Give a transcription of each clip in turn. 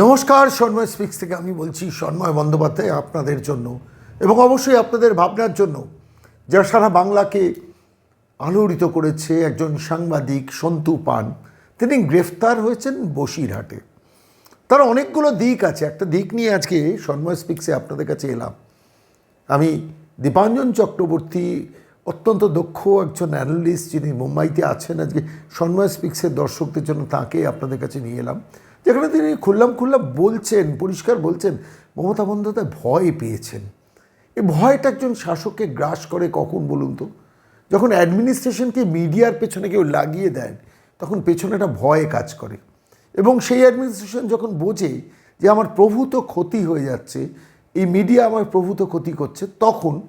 নমস্কার, সন্ময় স্পিক্স থেকে আমি বলছি সন্ময় বন্দ্যোপাধ্যায় আপনাদের জন্য এবং অবশ্যই আপনাদের ভাবনার জন্য। যা সারা বাংলাকে আলোড়িত করেছে, একজন সাংবাদিক সন্তু পান, তিনি গ্রেফতার হয়েছেন বসিরহাটে। তার অনেকগুলো দিক আছে। একটা দিক নিয়ে আজকে সন্ময় স্পিক্সে আপনাদের কাছে এলাম। আমি দীপাঞ্জন চক্রবর্তী, অত্যন্ত দক্ষ একজন অ্যানালিস্ট যিনি মুম্বাইতে আছেন আজকে, সন্ময় স্পিক্সের দর্শকদের জন্য তাকে আপনাদের কাছে নিয়ে এলাম। যেখানে তিনি খুল্লাম খুল্লাম বলছেন, পরিষ্কার বলছেন, মমতা বন্দ্যোপাধ্যায় ভয় পেয়েছেন। এই ভয়টা একজন শাসককে গ্রাস করে কখন বলুন তো? যখন অ্যাডমিনিস্ট্রেশনকে মিডিয়ার পেছনে কেউ লাগিয়ে দেন তখন পেছনে একটা ভয় কাজ করে। এবং সেই অ্যাডমিনিস্ট্রেশন যখন বোঝে যে আমার প্রভূত ক্ষতি হয়ে যাচ্ছে, এই মিডিয়া আমার প্রভূত ক্ষতি করছে, তখন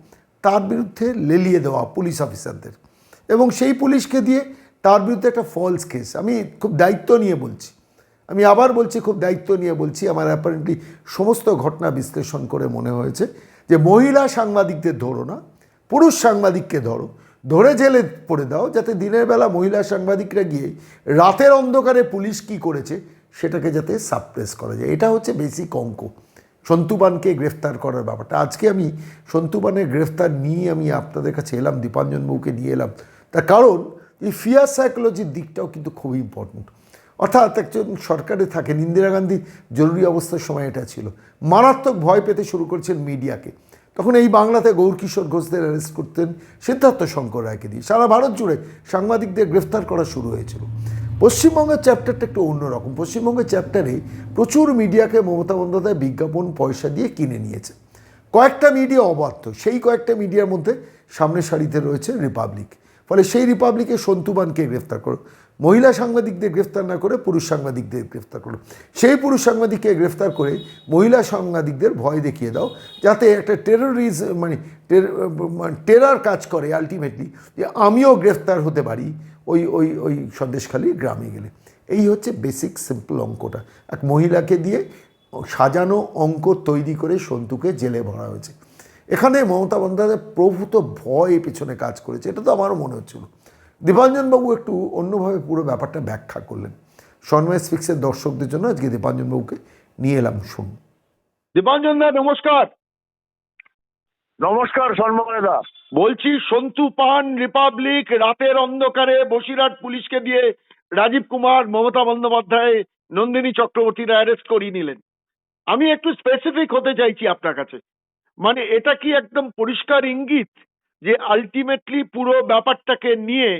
তার বিরুদ্ধে লেলিয়ে দেওয়া পুলিশ অফিসারদের। এবং সেই পুলিশকে দিয়ে তার বিরুদ্ধে একটা ফলস কেস আমি খুব দায়িত্ব নিয়ে বলছি। আমি আবার বলছি, খুব দায়িত্ব নিয়ে বলছি, আমার অ্যাপারেন্টলি সমস্ত ঘটনা বিশ্লেষণ করে মনে হয়েছে যে মহিলা সাংবাদিকদের ধরো না, পুরুষ সাংবাদিককে ধরো, ধরে জেলে পড়ে দাও যাতে দিনের বেলা মহিলা সাংবাদিকরা গিয়ে রাতের অন্ধকারে পুলিশ কি করেছে সেটাকে যাতে সাপ্রেস করা যায়। এটা হচ্ছে বেসিক অঙ্ক। সন্তুবানকে গ্রেফতার করার ব্যাপারটা। আজকে আমি সন্তুবানের গ্রেফতার নিয়ে আমি আপনাদের কাছে এলাম, দীপাঞ্জন বউকে নিয়ে এলাম। তার কারণ এই ফিয়ার সাইকোলজির দিকটাও কিন্তু খুব ইম্পর্টেন্ট অর্থাৎ একজন সরকারে থাকেন, ইন্দিরা গান্ধী জরুরি অবস্থার সময় এটা ছিল। মারাত্মক ভয় পেতে শুরু করেছেন মিডিয়াকে। তখন এই বাংলাতে গৌরকিশোর ঘোষদের অ্যারেস্ট করতেন সিদ্ধার্থ শঙ্কর রায়কে দিয়ে। সারা ভারত জুড়ে সাংবাদিকদের গ্রেফতার করা শুরু হয়েছিল। পশ্চিমবঙ্গের চ্যাপ্টারটা একটু অন্যরকম পশ্চিমবঙ্গের চ্যাপ্টারে প্রচুর মিডিয়াকে মমতা বন্দ্যোপাধ্যায় বিজ্ঞাপন, পয়সা দিয়ে কিনে নিয়েছে। কয়েকটা মিডিয়া অবাধ্য। সেই কয়েকটা মিডিয়ার মধ্যে সামনের সারিতে রয়েছে রিপাবলিক ফলে সেই রিপাবলিকে সন্তুবানকে গ্রেফতার করো মহিলা সাংবাদিকদের গ্রেফতার না করে পুরুষ সাংবাদিকদের গ্রেফতার করো সেই পুরুষ সাংবাদিককে গ্রেফতার করে মহিলা সাংবাদিকদের ভয় দেখিয়ে দাও, যাতে একটা টেরোরিজ মানে টেরার কাজ করে আলটিমেটলি যে আমিও গ্রেফতার হতে পারি ওই ওই ওই সন্দেশখালী গ্রামে গেলে। এই হচ্ছে বেসিক সিম্পল অঙ্কটা। এক মহিলাকে দিয়ে সাজানো অঙ্ক তৈরি করে সন্তুকে জেলে ভরা হয়েছে। এখানে মমতা বন্দ্যোপাধ্যায় প্রভূত ভয় পেছনে কাজ করেছে, এটা তো আমারও মনে হচ্ছিল। দীপাঞ্জনবাবু একটু অন্যভাবে পুরো ব্যাপারটা ব্যাখ্যা করলেন। সন্ময় স্পিক্সের দর্শকদের জন্য আজকে দীপাঞ্জনবাবুকে নিয়ে এলাম শুন। দীপাঞ্জন দা, নমস্কার। নমস্কার, সন্ময় দা। বলছি, সন্তু পান রিপাবলিক রাতের অন্ধকারে বসিরহাট পুলিশকে দিয়ে রাজীব কুমার, মমতা বন্দ্যোপাধ্যায়, নন্দিনী চক্রবর্তীরা অ্যারেস্ট করিয়ে নিলেন। আমি একটু স্পেসিফিক হতে চাইছি আপনার কাছে। মানে এটা কি একদম পরিষ্কার ইঙ্গিত? যে আলটিমেটলি পুরো ব্যাপারটাকে নিয়ে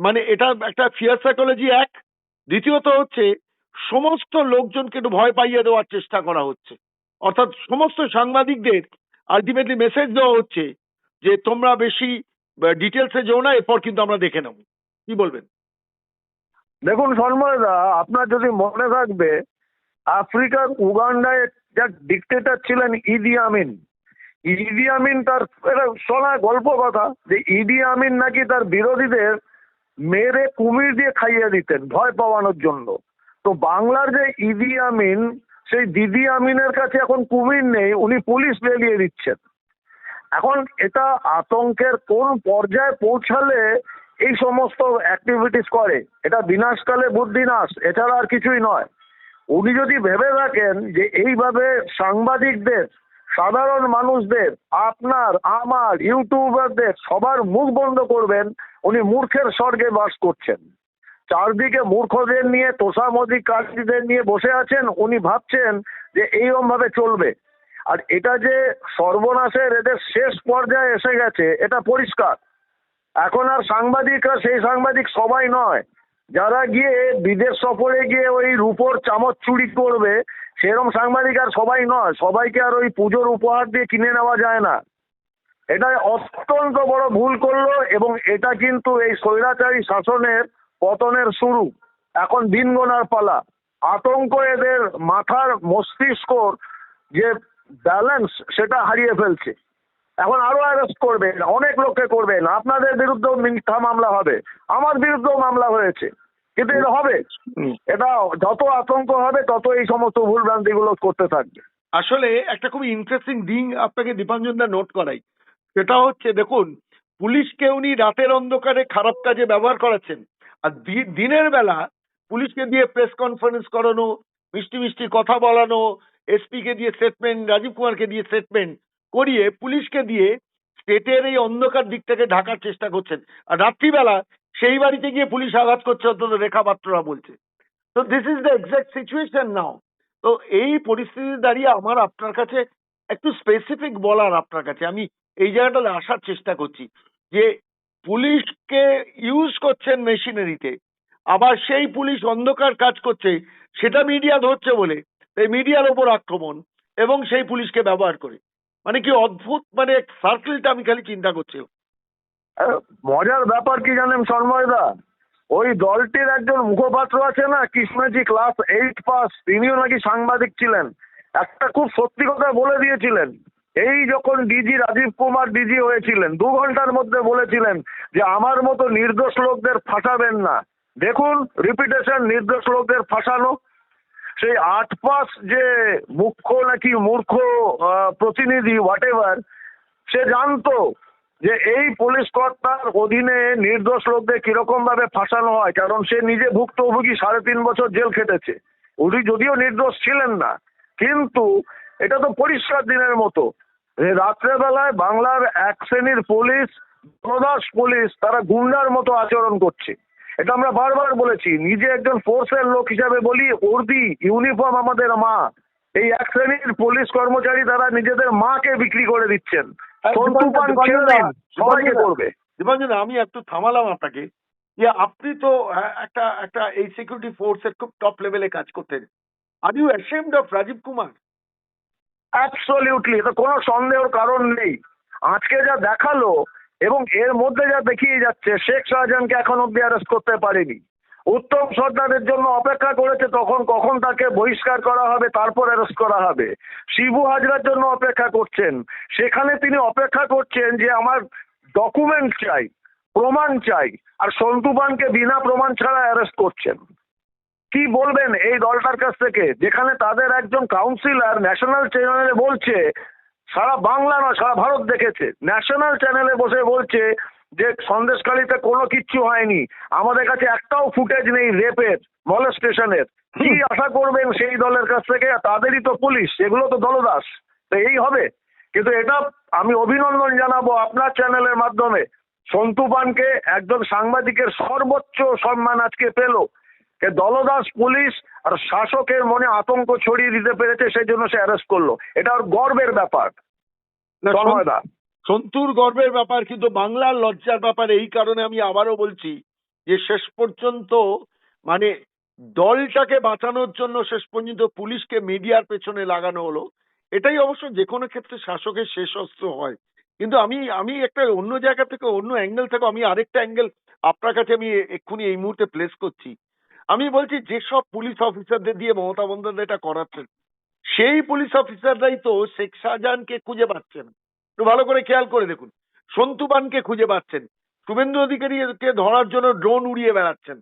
মানে এটা একটা ফিয়ার সাইকোলজি এক। দ্বিতীয়ত হচ্ছে, সমস্ত লোকজনকে একটু ভয় পাইয়ে দেওয়ার চেষ্টা করা হচ্ছে। অর্থাৎ সমস্ত সাংবাদিকদের আলটিমেটলি মেসেজ দেওয়া হচ্ছে যে, তোমরা বেশি ডিটেলসে যেও না, এরপর কিন্তু আমরা দেখে নেব। কি বলবেন? দেখুন সন্ময় দা, আপনার যদি মনে থাকবে, আফ্রিকার উগান্ডায় যাক ডিকটেটর ছিলেন ইদি আমিন। ইদি আমিন তার এটা শোনা গল্প কথা যে ইদি আমিন নাকি তার বিরোধীদের মেরে কুমির দিয়ে খাইয়ে দিতেন, ভয় পাওয়ানোর জন্য। তো বাংলার যে ইদি আমিন, সেই দিদি আমিনের কাছে এখন কুমির নেই, উনি পুলিশ লেলিয়ে দিচ্ছেন। এখন এটা আতঙ্কের কোন পর্যায়ে পৌঁছালে এই সমস্ত অ্যাক্টিভিটিস করে? এটা বিনাশকালে বুদ্ধিনাশ এছাড়া আর কিছুই নয়। উনি যদি ভেবে থাকেন যে এইভাবে সাংবাদিকদের সাধারণ মানুষদের, আপনার, আমার, ইউটিউবারদের সবার মুখ বন্ধ করবেন, উনি মূর্খের স্বর্গে বাস করছেন। চারদিকে মূর্খদের নিয়ে, তোষামদি কাজীদের নিয়ে বসে আছেন, উনি ভাবছেন যে এইরকম ভাবে চলবে। আর এটা যে সর্বনাশের এদের শেষ পর্যায়ে এসে গেছে, এটা পরিষ্কার। এখন আর সাংবাদিকরা সেই সাংবাদিক সবাই নয়। যারা গিয়ে বিদেশ সফরে গিয়ে ওই রূপোর চামচ চুরি করবে সেরকম সাংবাদিক আর সবাই নয়, সবাইকে আর ওই পুজোর উপহার দিয়ে কিনে নেওয়া যায় না। এটা অত্যন্ত বড় ভুল করল এবং এটা কিন্তু এই স্বৈরাচারী শাসনের পতনের শুরু। এখন দিন গোনার পালা। আতঙ্ক এদের মাথার মস্তিষ্কর যে ব্যালেন্স সেটা হারিয়ে ফেলছে। এখন আরও অ্যারেস্ট করবেন, অনেক লোককে করবেন। আপনাদের বিরুদ্ধেও মিথ্যা মামলা হবে। আমার বিরুদ্ধেও মামলা হয়েছে। কিন্তু এটা হবে। এটা যত আতঙ্ক হবে তত এই সমস্ত ভুল ভ্রান্তিগুলো করতে থাকবে। আসলে একটা খুব ইন্টারেস্টিং দিন আপনাকে দীপাঞ্জন দা নোট করাই। সেটা হচ্ছে দেখুন পুলিশকে উনি রাতের অন্ধকারে খারাপ কাজে ব্যবহার করাচ্ছেন। আর দিনের বেলা পুলিশকে দিয়ে প্রেস কনফারেন্স করানো মিষ্টি মিষ্টি কথা বলানো এসপি কে দিয়ে স্টেটমেন্ট রাজীব কুমারকে দিয়ে স্টেটমেন্ট করিয়ে পুলিশকে দিয়ে স্টেটের এই অন্ধকার দিকটাকে ঢাকার চেষ্টা করছেন। আর রাত্রিবেলা সেই বাড়িতে গিয়ে পুলিশ আঘাত করছে অন্তত রেখা পাত্ররা বলছে। তো this is the exact situation now তো এই পরিস্থিতি দাঁড়িয়ে আমার আপনার কাছে একটু স্পেসিফিক বলার আপনার কাছে। আমি এই জায়গাটাতে আসার চেষ্টা করছি যে পুলিশকে ইউজ করছেন মেশিনারিতে আবার সেই পুলিশ অন্ধকার কাজ করছে সেটা মিডিয়া ধরছে বলে এই মিডিয়ার ওপর আক্রমণ এবং সেই পুলিশকে ব্যবহার করে। মানে কি অদ্ভুত মানে সার্কেলটা আমি খালি চিন্তা করছি। আহ, মজার ব্যাপার কি জানেন সন্ময়দা? ওই দলটির একজন মুখপাত্র আছে না, কৃষ্ণজি ক্লাস এইট পাস, তিনিও নাকি সাংবাদিক ছিলেন। একটা খুব সত্যি কথা বলে দিয়েছিলেন। এই যখন ডিজি রাজীব কুমার ডিজি হয়েছিলেন, দু ঘণ্টার মধ্যে বলেছিলেন যে আমার মতো নির্দোষ লোকদের ফাঁসাবেন না। দেখুন রিপিটেশন নির্দোষ লোকদের ফাঁসানো। সেই আট পাস যে মুখ্য নাকি মূর্খ প্রতিনিধি হোয়াট সে জানতো যে এই পুলিশ কর্তার অধীনে নির্দোষ লোকদের কীরকম ভাবে ফাঁসানো হয়? কারণ সে নিজে ভুক্তভোগী, সাড়ে তিন বছর জেল খেটেছে। উনি যদিও নির্দোষ ছিলেন না, কিন্তু এটা তো পরিষ্কার দিনের মতো। রাত্রেবেলায় বাংলার এক শ্রেণির পুলিশ প্রদাস পুলিশ, তারা গুন্ডার মতো আচরণ করছে। এটা আমরা বারবার বলেছি, নিজে একজন ফোর্সের লোক হিসাবে বলি উর্দি ইউনিফর্ম আমাদের মা। এই এক শ্রেণির পুলিশ কর্মচারী তারা নিজেদের মাকে বিক্রি করে দিচ্ছেন। সবাইকে করবে। দীপাঞ্জন আমি একটু থামালাম আপনাকে যে আপনি তো একটা একটা এই সিকিউরিটি ফোর্সের খুব টপ লেভেলে কাজ করতেন। Are you ashamed of Rajeev Kumar absolutely এটা কোনো সন্দেহের কারণ নেই। আজকে যা দেখাল এবং এর মধ্যে যা দেখিয়ে যাচ্ছে শেখ শাহজাহানকে এখন অব্দি অ্যারেস্ট করতে পারেনি। উত্তম সর্দারের জন্য অপেক্ষা করেছে তখন কখন তাকে বহিষ্কার করা হবে, তারপর অ্যারেস্ট করা হবে। শিবু হাজরার জন্য অপেক্ষা করছেন। সেখানে তিনি অপেক্ষা করছেন যে আমার ডকুমেন্ট চাই, প্রমাণ চাই, আর সন্তু পানকে বিনা প্রমাণ ছাড়া অ্যারেস্ট করছেন। কি বলবেন এই দলটার কাছ থেকে? যেখানে তাদের একজন কাউন্সিলর ন্যাশনাল চ্যানেলে বলছে, সারা বাংলা নয়, সারা ভারত দেখেছে। ন্যাশনাল চ্যানেলে বসে বলছে যে সন্দেশখালীতে কোনো কিচ্ছু হয়নি। আমাদের কাছে একটাও ফুটেজ নেই রেপের মলেস্টেশনের। কি আশা করবেন সেই দলের কাছ থেকে? তাদেরই তো পুলিশ এগুলো তো দলদাস। তো এই হবে। কিন্তু এটা আমি অভিনন্দন জানাব আপনার চ্যানেলের মাধ্যমে। সন্তু পানকে একজন সাংবাদিকের সর্বোচ্চ সম্মান আজকে পেল। যে দলদাস পুলিশ আর শাসকের মনে আতঙ্ক ছড়িয়ে দিতে পেরেছে সেই জন্য সে অ্যারেস্ট করল। এটা ওর গর্বের ব্যাপার। সন্তুর গর্বের ব্যাপার, কিন্তু বাংলার লজ্জার ব্যাপার, এই কারণে আমি আবারও বলছি যে শেষ পর্যন্ত মানে দলটাকে বাঁচানোর জন্য শেষ পর্যন্ত পুলিশকে মিডিয়ার পেছনে লাগানো হলো। এটাই অবশ্য যে কোনো ক্ষেত্রে শাসকের শেষ অস্ত্র হয়। কিন্তু আমি আমি একটা অন্য জায়গা থেকে, অন্য অ্যাঙ্গেল থেকে, আমি আরেকটা অ্যাঙ্গেল আপনার কাছে আমি এক্ষুনি এই মুহূর্তে প্লেস করছি। আমি বলছি, যেসব পুলিশ অফিসারদের দিয়ে মমতা বন্দ্যোপাধ্যায় এটা করাচ্ছেন, সেই পুলিশ অফিসাররাই তো শেখ শাহজাহানকে খুঁজে পাচ্ছেন। একটু ভালো করে খেয়াল করে দেখুন। সন্তু পানকে খুঁজে পাচ্ছেন। শুভেন্দু অধিকারীকে ধরার জন্য ড্রোন উড়িয়ে বেড়াচ্ছেন।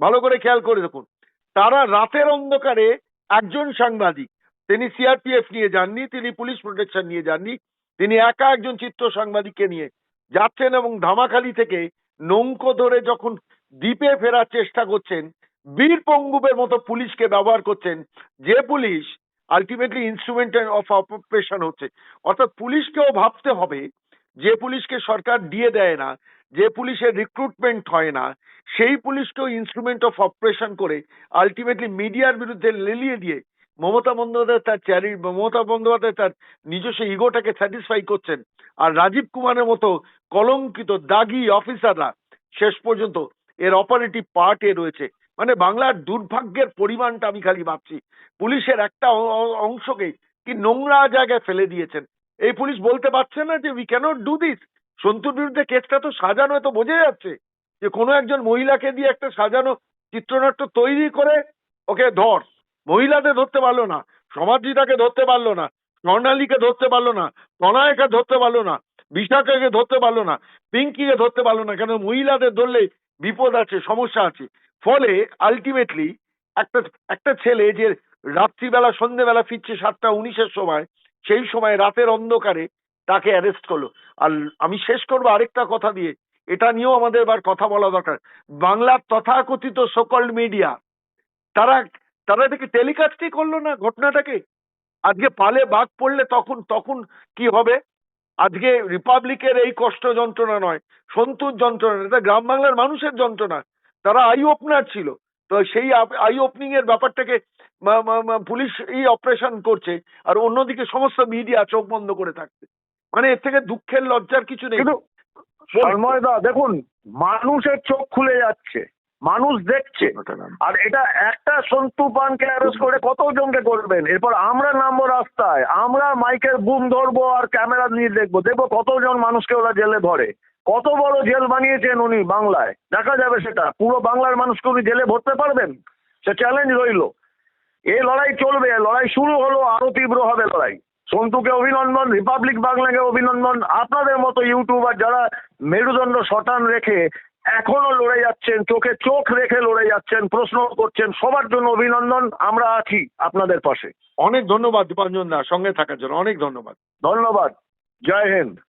ভালো করে খেয়াল করে দেখুন। তারা রাতের অন্ধকারে একজন সাংবাদিক, তিনি সিআরপিএফ নিয়ে যাননি, তিনি পুলিশ প্রোটেকশন নিয়ে যাননি, তিনি একা একজন চিত্র সাংবাদিককে নিয়ে যাচ্ছেন এবং ধামাখালি থেকে নৌকো ধরে যখন দ্বীপে ফেরার চেষ্টা করছেন বীর পঙ্গুবের মতো পুলিশকে ব্যবহার করছেন, যে police ultimately instrument of operation হচ্ছে। অর্থাৎ পুলিশকেও ভাবতে হবে, যে পুলিশকে সরকার দিয়ে দেয় না, যে পুলিশের রিক্রুটমেন্ট হয় না, সেই পুলিশকেও ইনস্ট্রুমেন্ট অফ অপারেশন করে আলটিমেটলি মিডিয়ার বিরুদ্ধে লেলিয়ে দিয়ে মমতা বন্দ্যোপাধ্যায় তার চ্যারি মমতা বন্দ্যোপাধ্যায় তার নিজস্ব ইগোটাকে স্যাটিসফাই করছেন। আর রাজীব কুমারের মতো কলঙ্কিত, দাগি অফিসাররা শেষ পর্যন্ত এর অপারেটিভ পার্টে রয়েছে। মানে বাংলার দুর্ভাগ্যের পরিমাণটা আমি খালি ভাবছি। পুলিশের একটা অংশকে কি নোংরা জায়গায় ফেলে দিয়েছেন। এই পুলিশ বলতে পারছে না যে উই ক্যানট ডু দিস সন্তুর বিরুদ্ধে কেসটা তো সাজানো তো বোঝা যাচ্ছে যে, কোনো একজন মহিলাকে দিয়ে একটা সাজানো চিত্রনাট্য তৈরি করে ওকে ধর। মহিলাদের ধরতে পারল না সমাজিতাকে ধরতে পারল না, স্বর্ণালীকে ধরতে পারল না তনয়কে ধরতে পারল না, বিশাখাকে ধরতে পারল না, পিঙ্কিকে ধরতে পারল না। কেন মহিলাদের ধরলে বিপদ আছে, সমস্যা আছে। ফলে আলটিমেটলি একটা একটা ছেলে যে রাত্রিবেলা সন্ধ্যেবেলা ফিরছে সাতটা উনিশের সময়, সেই সময় রাতের অন্ধকারে তাকে অ্যারেস্ট করল। আর আমি শেষ করব আরেকটা কথা দিয়ে। এটা নিয়েও আমাদের এবার কথা বলা দরকার। বাংলার তথাকথিত সকল মিডিয়া তারা তারা এটাকে টেলিকাস্টই করল না ঘটনাটাকে? আজকে পালে বাঘ পড়লে তখন তখন কি হবে? আজকে রিপাবলিকের এই কষ্ট যন্ত্রণা নয়। সন্তুর যন্ত্রণা এটা গ্রাম বাংলার মানুষের যন্ত্রণা। তারা আই ওপেনার ছিল। তো সেই আই ওপেনিং এর ব্যাপারটাকে পুলিশ এই অপারেশন করছে আর অন্যদিকে সমস্ত মিডিয়া চোখ বন্ধ করে থাকছে। মানে এর থেকে দুঃখের লজ্জার কিছু নেই। সন্ময়দা দেখুন মানুষের চোখ খুলে যাচ্ছে মানুষ দেখছে। আর এটা একটা সন্তু পানকে অ্যারেস্ট করে কতজনকে করবেন? এরপর আমরা নামবো রাস্তায় আমরা মাইকের বুম ধরবো আর ক্যামেরা নিয়ে দেখব দেখব কতজন মানুষকে ওরা জেলে ধরে। কত বড় জেল বানিয়েছেন উনি বাংলায়? দেখা যাবে সেটা। পুরো বাংলার মানুষকে উনি জেলে ভরতে পারবেন? সে চ্যালেঞ্জ রইল। এই লড়াই চলবে লড়াই শুরু হলো আরও তীব্র হবে লড়াই। সন্তুকে অভিনন্দন রিপাবলিক বাংলাকে অভিনন্দন। আপনাদের মতো ইউটিউবার যারা মেরুদণ্ড শটান রেখে এখনও লড়ে যাচ্ছেন চোখে চোখ রেখে লড়ে যাচ্ছেন প্রশ্ন করছেন সবার জন্য অভিনন্দন। আমরা আছি আপনাদের পাশে। অনেক ধন্যবাদ দীপাঞ্জন দা সঙ্গে থাকার জন্য। অনেক ধন্যবাদ। ধন্যবাদ। জয় হিন্দ।